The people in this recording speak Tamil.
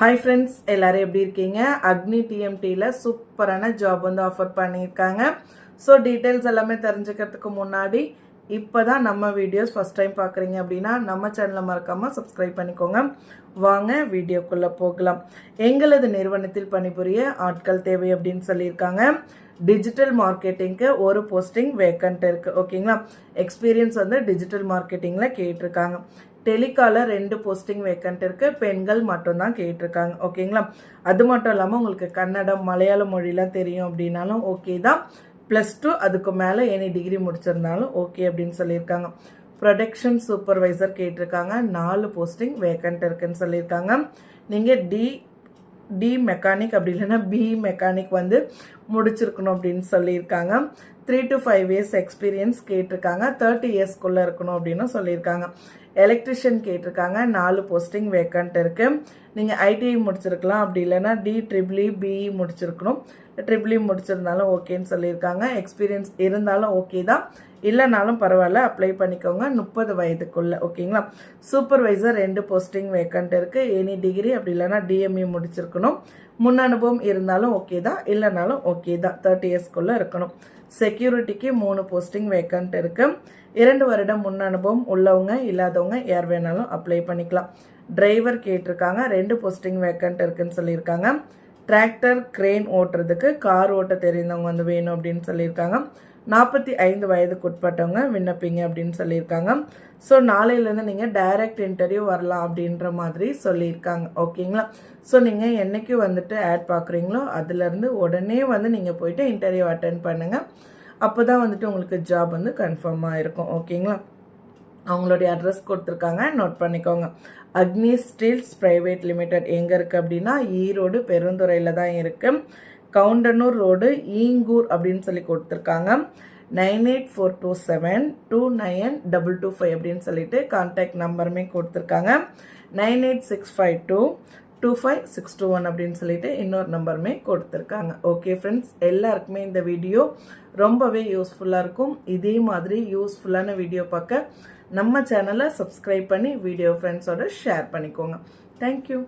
ஹாய் ஃப்ரெண்ட்ஸ் எல்லாரும் எப்படி இருக்கீங்க? அக்னி டிஎம்டியில் சூப்பரான ஜாப் வந்து ஆஃபர் பண்ணியிருக்காங்க. ஸோ டீட்டெயில்ஸ் எல்லாமே தெரிஞ்சுக்கிறதுக்கு முன்னாடி இப்போ தான் நம்ம வீடியோஸ் ஃபஸ்ட் டைம் பார்க்குறீங்க அப்படின்னா நம்ம சேனலை மறக்காமல் சப்ஸ்கிரைப் பண்ணிக்கோங்க. வாங்க வீடியோக்குள்ளே போகலாம். எங்களது நிறுவனத்தில் பணிபுரிய ஆட்கள் தேவை அப்படின்னு சொல்லியிருக்காங்க. டிஜிட்டல் மார்க்கெட்டிங்க்கு ஒரு போஸ்டிங் வேக்கண்ட் இருக்குது ஓகேங்களா எக்ஸ்பீரியன்ஸ் வந்து டிஜிட்டல் மார்க்கெட்டிங்கில் கேட்டிருக்காங்க. டெலிகால ரெண்டு போஸ்டிங் வேக்கண்ட் இருக்கு. பெண்கள் மட்டும்தான் கேட்டிருக்காங்க. ஓகேங்களா அது மட்டும் இல்லாமல் உங்களுக்கு கன்னடம் மலையாள மொழிலாம் தெரியும் அப்படின்னாலும் ஓகே தான். ப்ளஸ் டூ அதுக்கு மேலே எனி டிகிரி முடிச்சிருந்தாலும் ஓகே அப்படின்னு சொல்லியிருக்காங்க. ப்ரொடக்ஷன் சூப்பர்வைசர் கேட்டிருக்காங்க. நாலு போஸ்டிங் வேக்கண்ட் இருக்குன்னு சொல்லியிருக்காங்க. நீங்கள் டி டி மெக்கானிக் அப்படி இல்லைன்னா பி மெக்கானிக் வந்து முடிச்சிருக்கணும் அப்படின்னு சொல்லியிருக்காங்க. Three to five years experience கேட்டிருக்காங்க. தேர்ட்டி இயர்ஸ்க்குள்ளே இருக்கணும் அப்படின்னு சொல்லியிருக்காங்க. எலக்ட்ரிஷியன் கேட்டிருக்காங்க. நாலு போஸ்டிங் வேக்கண்ட் இருக்குது நீங்கள் ஐடிஐ முடிச்சிருக்கலாம். அப்படி இல்லைன்னா D triple E B E முடிச்சிருக்கணும். ட்ரிபிளி e முடிச்சிருந்தாலும் ஓகேன்னு சொல்லியிருக்காங்க. எக்ஸ்பீரியன்ஸ் இருந்தாலும் ஓகே தான். இல்லைனாலும் பரவாயில்ல அப்ளை பண்ணிக்கோங்க. முப்பது வயதுக்குள்ளே ஓகேங்களா சூப்பர்வைசர் ரெண்டு போஸ்டிங் வேக்கண்ட் இருக்குது எனி டிகிரி அப்படி இல்லைன்னா டிஎம்இ முடிச்சிருக்கணும். முன் அனுபவம் இருந்தாலும் ஓகே தான். இல்லைனாலும் ஓகே தான். தேர்ட்டி இயர்ஸ்க்குள்ளே இருக்கணும். செக்யூரிட்டிக்கு மூணு போஸ்டிங் வேக்கண்ட் இருக்குது இரண்டு வருடம் முன் அனுபவம் உள்ளவங்க இல்லாதவங்க யார் வேணாலும் அப்ளை பண்ணிக்கலாம். டிரைவர் கேட்டிருக்காங்க ரெண்டு போஸ்டிங் வேக்கண்ட் இருக்குன்னு சொல்லியிருக்காங்க. டிராக்டர் கிரெயின் ஓட்டுறதுக்கு கார் ஓட்ட தெரிந்தவங்க வந்து வேணும் அப்படின்னு சொல்லியிருக்காங்க. நாற்பத்தி ஐந்து வயதுக்கு உட்பட்டவங்க விண்ணப்பிங்க அப்படின்னு சொல்லியிருக்காங்க. ஸோ நாளையிலேருந்து நீங்கள் டைரக்ட் இன்டர்வியூ வரலாம் அப்படின்ற மாதிரி சொல்லியிருக்காங்க. ஓகேங்களா ஸோ நீங்கள் என்றைக்கு வந்துட்டு ஆட் பார்க்குறீங்களோ அதுலேருந்து உடனே வந்து நீங்கள் போயிட்டு இன்டர்வியூ அட்டன் பண்ணுங்கள் அப்போ தான் வந்துட்டு உங்களுக்கு ஜாப் வந்து கன்ஃபார்மாக இருக்கும் ஓகேங்களா அவங்களுடைய அட்ரஸ் கொடுத்துருக்காங்க. நோட் பண்ணிக்கோங்க. அக்னி ஸ்டீல்ஸ் ப்ரைவேட் லிமிடெட் எங்கே இருக்குது அப்படின்னா ஈரோடு பெருந்துறையில் தான் இருக்குது கவுண்டனூர் ரோடு ஈங்கூர் அப்படின்னு சொல்லி கொடுத்துருக்காங்க. Nine eight four two seven two nine double two five அப்படின்னு சொல்லிட்டு கான்டாக்ட் நம்பருமே கொடுத்துருக்காங்க. Nine eight six five two two five six two one அப்படின்னு சொல்லிட்டு இன்னொரு நம்பருமே கொடுத்துருக்காங்க. ஓகே ஃப்ரெண்ட்ஸ் எல்லாருக்குமே இந்த வீடியோ ரொம்பவே யூஸ்ஃபுல்லாக இருக்கும். இதே மாதிரி யூஸ்ஃபுல்லான வீடியோ பார்க்க நம்ம சேனலை சப்ஸ்கிரைப் பண்ணி வீடியோ ஃப்ரெண்ட்ஸோட ஷேர் பண்ணிக்கோங்க. தேங்க்யூ